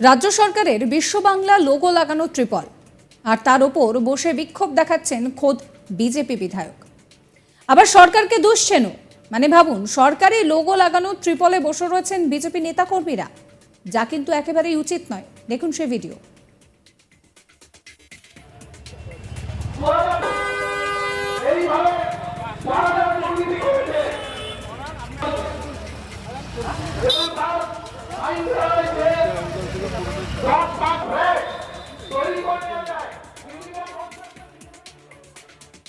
রাজ্য সরকারের বিশ্ব বাংলা লোগো লাগানো ত্রিপল। আর তার ওপর বসে বিক্ষোভ দেখাচ্ছেন খোদ বিজেপি বিধায়ক। আবার সরকারকে দুষছেনও মানে ভাবুন, সরকারি লোগো লাগানো ত্রিপলে বসে রয়েছেন বিজেপি নেতাকর্মীরা। যা কিন্তু একেবারেই উচিত নয়। দেখুন সে ভিডিও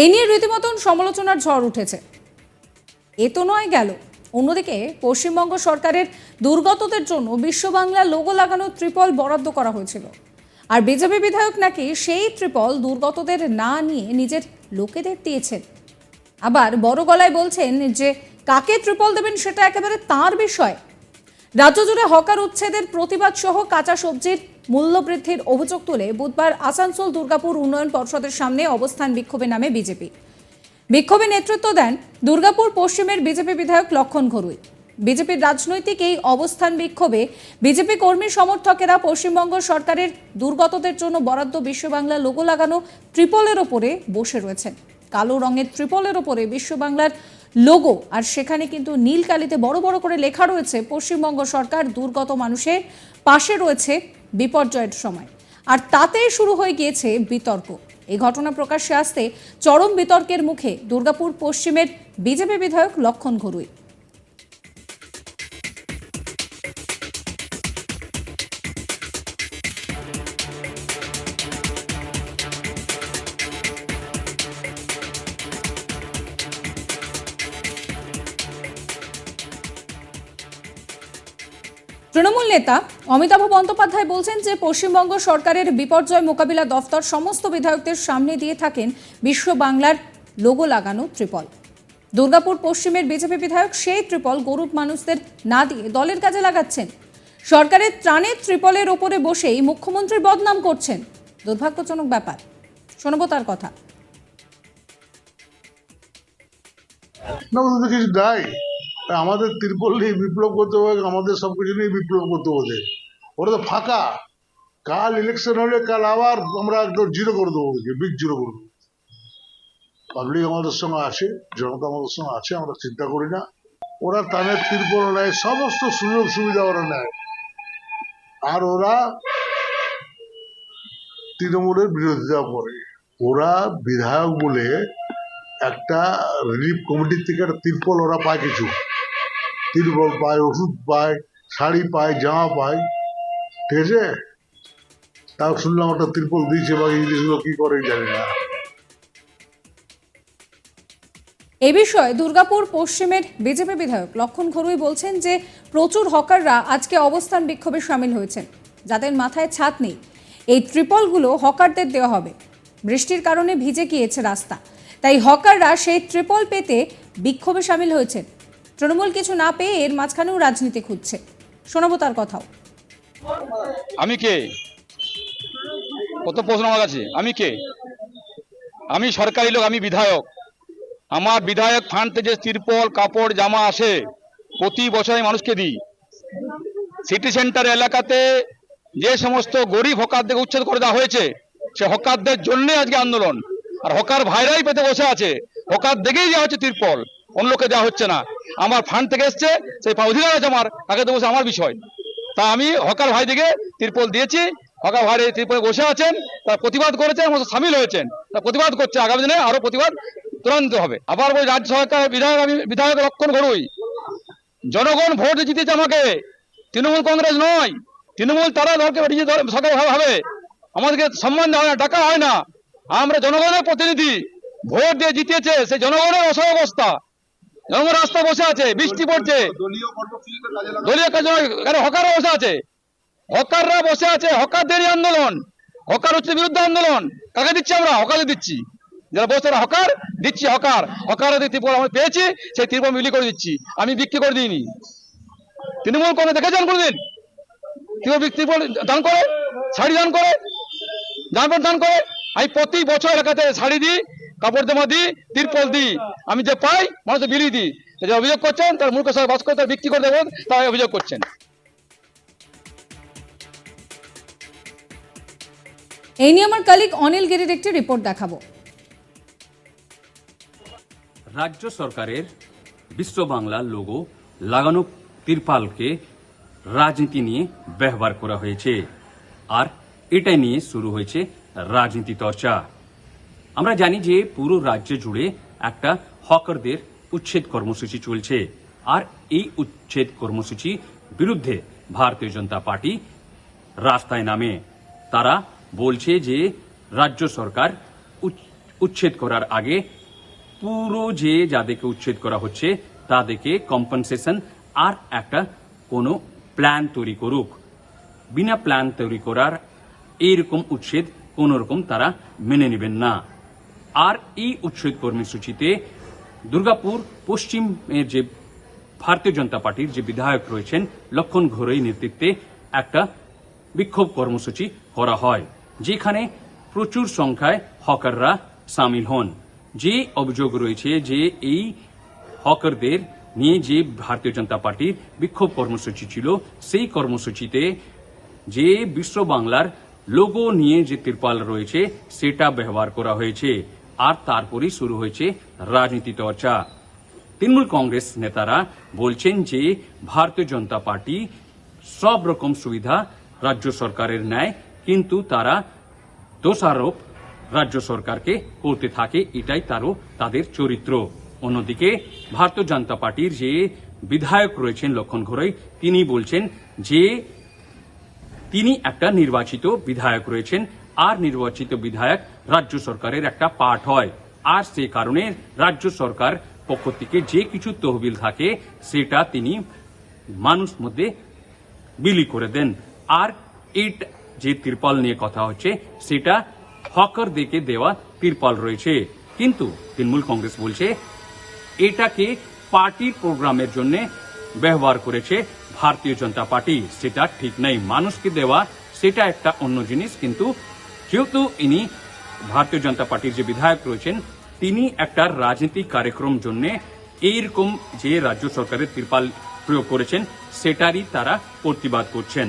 এই নিয়ে রীতিমতন সমালোচনার ঝড় উঠেছে। এ তো নয় গেল। অন্যদিকে পশ্চিমবঙ্গ সরকারের দুর্গতদের জন্য বিশ্ব বাংলা লোগো লাগানো ত্রিপল বরাদ্দ করা হয়েছিল। আর বিজেপি বিধায়ক নাকি সেই ত্রিপল দুর্গতদের না নিয়ে নিজের লোকেদের দিয়েছেন। আবার বড় গলায় বলছেন যে, কাকে ত্রিপল দেবেন সেটা একেবারে তার বিষয়। রাজ্য জুড়ে হকার উচ্ছেদের প্রতিবাদ সহ কাঁচা সবজির মূল্য বৃদ্ধির অভিযোগ তুলে বুধবার আসানসোল দুর্গাপুর উন্নয়ন পর্ষদের সামনে অবস্থান বিক্ষোভে নামে বিজেপি। বিক্ষোভে নেতৃত্ব দেন দুর্গাপুর পশ্চিমের বিজেপি বিধায়ক লক্ষণ ঘরুই। বিজেপির রাজনৈতিক এই অবস্থান বিক্ষোভে বিজেপি কর্মী সমর্থকেরা পশ্চিমবঙ্গ সরকারের দুর্গতদের জন্য বরাদ্দ বিশ্ব বাংলা লোগো লাগানো ত্রিপলের ওপরে বসে রয়েছেন। কালো রঙের ত্রিপলের ওপরে বিশ্ব বাংলার লোগো আর সেখানে কিন্তু নীল কালিতে বড় বড় করে লেখা রয়েছে, পশ্চিমবঙ্গ সরকার দুর্গত মানুষের পাশে রয়েছে বিপর্যয়ের সময়। আর তাতে শুরু হয়ে গিয়েছে বিতর্ক। এ ঘটনা প্রকাশ্যে আসতে চরম বিতর্কের মুখে দুর্গাপুর পশ্চিমের বিজেপি বিধায়ক লক্ষণ ঘরুই। তৃণমূল নেতা অমিতাভ বন্দ্যোপাধ্যায় বলছেন যে পশ্চিমবঙ্গ সরকারের বিপর্যয় মোকাবিলা দফতর সমস্ত বিধায়কদের সামনে দিয়ে থাকেন বিশ্ব বাংলার লোগো লাগানো ত্রিপল। দুর্গাপুর পশ্চিমের বিজেপি বিধায়ক সেই ত্রিপল গরিব মানুষদের না দিয়ে দলের কাজে লাগাচ্ছেন। সরকারের ত্রাণের ত্রিপলের ওপরে বসেই মুখ্যমন্ত্রী বদনাম করছেন। দুর্ভাগ্যজনক ব্যাপার। শোনবো তার কথা। নাই আমাদের তিরপল নিয়ে বিপ্লব করতে হবে, আমাদের সব কিছু নিয়ে বিপ্লব করতে হবে ওরা তো ফাঁকা। কাল ইলেকশন হলে কাল আবার আমরা একদম জিরো করে দেবো ওদেরকে বিগ জিরো করে দেবো। পাবলিক আমাদের সঙ্গে আছে, জনতা আমাদের সঙ্গে আছে, আমরা চিন্তা করি না। ওরা তাদের তিরপল নেয়, সমস্ত সুযোগ সুবিধা ওরা নেয়। আর ওরা তৃণমূলের বিরোধিতা করে। ওরা বিধায়ক বলে একটা রিলিফ কমিটির থেকে একটা তিরপল ওরা পায় কিছু। তিরপল পায় ওষুধ পায়, শাড়ি পায়, জামা পায়। ঠিক আছে? তাও শুনলাম একটা তিরপল দিয়েছে বা এই জিনিসগুলো কি করে জানি না। এ বিষয়ে দুর্গাপুর পশ্চিমের বিজেপি বিধায়ক লক্ষণ ঘরুই বলছেন যে, প্রচুর হকাররা আজকে অবস্থান বিক্ষোভে সামিল হয়েছেন। যাদের মাথায় ছাদ নেই। এই ট্রিপলগুলো হকারদের দেওয়া হবে। বৃষ্টির কারণে ভিজে গিয়েছে রাস্তা। তাই হকাররা সেই ট্রিপল পেতে বিক্ষোভে সামিল হয়েছেন। তৃণমূল কিছু না পেয়ে এর মাঝখানেও রাজনীতি খুঁজছে। শোনাবো তার কথাও। আমি কে? কত প্রশ্ন আমার কাছে। আমি কে? আমি সরকারি লোক, আমি বিধায়ক। আমার বিধায়ক ফান্ড থেকে তিরপল, কাপড়, জামা আসে, প্রতি বছর মানুষকে দিই। সিটি সেন্টার এলাকাতে যে সমস্ত গরিব হকারদের উচ্ছেদ করে দেওয়া হয়েছে, সে হকারদের জন্য আজকে আন্দোলন। আর হকার ভাইরাই পেতে বসে আছে। হকার দেখেই যাওয়া হচ্ছে তিরপল। অন্য লোকে দেওয়া হচ্ছে না। আমার ফান্ড থেকে এসছে, সেই অধিকার আছে আমার, তাকে তো বসে আমার বিষয়। তা আমি হকার ভাই দিকে তিরপল দিয়েছি, হকার ভাই তিরপলে বসে আছেন, তার প্রতিবাদ করেছেন সাথে সামিল হয়েছেন। তারা প্রতিবাদ করছে, আগামী দিনে আরও প্রতিবাদ তুরান্বিত হবে। আবার ওই রাজ্য সরকার বিধায়ক আমি বিধায়ক লক্ষণ ঘরুই জনগণ ভোট জিতেছে আমাকে। তৃণমূল কংগ্রেস নয়। তৃণমূল তারা দলকে সরকার ভাবে আমাদেরকে সম্মান দেওয়া হয় না টাকা হয় না। আমরা জনগণের প্রতিনিধি। ভোট দিয়ে জিতিয়েছে সেই জনগণের অসহায় অবস্থা। জনগণ রাস্তা বসে আছে বৃষ্টি পড়ছে। দলীয় কাজ হকাররা বসে আছে। হকাররা বসে আছে। হকার হকারদেরই আন্দোলন। হকার হচ্ছে বিরুদ্ধে আন্দোলন। কাকে দিচ্ছি আমরা? হকারে দিচ্ছি। যারা বসে হকার দিচ্ছি হকার। হকারদের ত্রিপল আমরা পেয়েছি সেই ত্রিপল বিলি করে দিচ্ছি। আমি বিক্রি করে দিইনি। তৃণমূল করে দেখেছেন কোনদিন? ত্রিপল দান করে শাড়ি দান করে জামা দান করে। আমি প্রতি বছর এলাকাতে শাড়ি দিই কাপড় জামা দিই তিরপল দিই। আমি যে পাই মানুষের বিলি দিই। যে অভিযোগ করছেন তার মূর্খ সবাই বাস করে তার বিক্রি করে দেবেন তাই অভিযোগ করছেন। এই নিয়ে আমার কালিক অনিল গিরির একটি রিপোর্ট দেখাবো। রাজ্য সরকারের বিশ্ব বাংলা লোগো লাগানো তিরপালকে রাজনীতি নিয়ে ব্যবহার করা হয়েছে। আর এটা নিয়ে শুরু হয়েছে রাজনীতি চর্চা। আমরা জানি যে পুরো রাজ্য জুড়ে একটা হকারদের উচ্ছেদ কর্মসূচি চলছে। আর এই উচ্ছেদ কর্মসূচি বিরুদ্ধে ভারতীয় জনতা পার্টি রাস্তায় নামে। তারা বলছে যে রাজ্য সরকার উচ- উচ্ছেদ করার আগে পুরো যে যাদেরকে উচ্ছেদ করা হচ্ছে, তাদেরকে কম্পেনসেশন আর একটা কোনো প্ল্যান তৈরি করুক। বিনা প্ল্যান তৈরি করার এইরকম উচ্ছেদ কোনোরকম তারা মেনে নেবেন না। আর এই উচ্ছেদ কর্মসূচিতে দুর্গাপুর পশ্চিমের যে ভারতীয় জনতা পার্টির যে বিধায়ক রয়েছেন, লক্ষণ ঘোরই নেতৃত্বে একটা বিক্ষোভ কর্মসূচি করা হয়, যেখানে প্রচুর সংখ্যায় হকাররা সামিল হন। যে অভিযোগ রয়েছে যে এই হকারদের নিয়ে যে ভারতীয় জনতা পার্টির বিক্ষোভ কর্মসূচি ছিল, সেই কর্মসূচিতে যে বিশ্ব বাংলার লোগো নিয়ে যে তিরপাল রয়েছে, সেটা ব্যবহার করা হয়েছে। আর তারপরেই শুরু হয়েছে রাজনীতি চর্চা। তৃণমূল কংগ্রেস নেতারা বলছেন যে, ভারতীয় জনতা পার্টি সব রকম সুবিধা রাজ্য সরকারের নেয়, কিন্তু তারা দোষারোপ রাজ্য সরকারকে করতে থাকে, এটাই তারও তাদের চরিত্র। অন্যদিকে, ভারতীয় জনতা পার্টির যে বিধায়ক রয়েছেন লক্ষণ ঘোরই তিনি বলছেন যে, তিনি একটা নির্বাচিত বিধায়ক রয়েছেন আর নির্বাচিত বিধায়ক রাজ্য সরকারের একটা পার্ট হয়। আর সে কারণে রাজ্য সরকার পক্ষ থেকে যে কিছু তহবিল থাকে, সেটা তিনি মানুষ মধ্যে বিলি করে দেন। আর এই যে তিরপাল নিয়ে কথা হচ্ছে, সেটা হকার দেখে দেওয়া তিরপাল রয়েছে। কিন্তু তৃণমূল কংগ্রেস বলছে, এটাকে পার্টির প্রোগ্রামের জন্য ব্যবহার করেছে ভারতীয় জনতা পার্টি। সেটা ঠিক নেই। মানুষকে দেওয়া, সেটা একটা অন্য জিনিস, কিন্তু যেহেতু ইনি ভারতীয় জনতা পার্টির যে বিধায়ক রয়েছেন, তিনি একটা রাজনৈতিক কার্যক্রম জন্য এইরকম যে রাজ্য সরকারের ত্রিপাল প্রয়োগ করেছেন, সেটারই তারা প্রতিবাদ করছেন।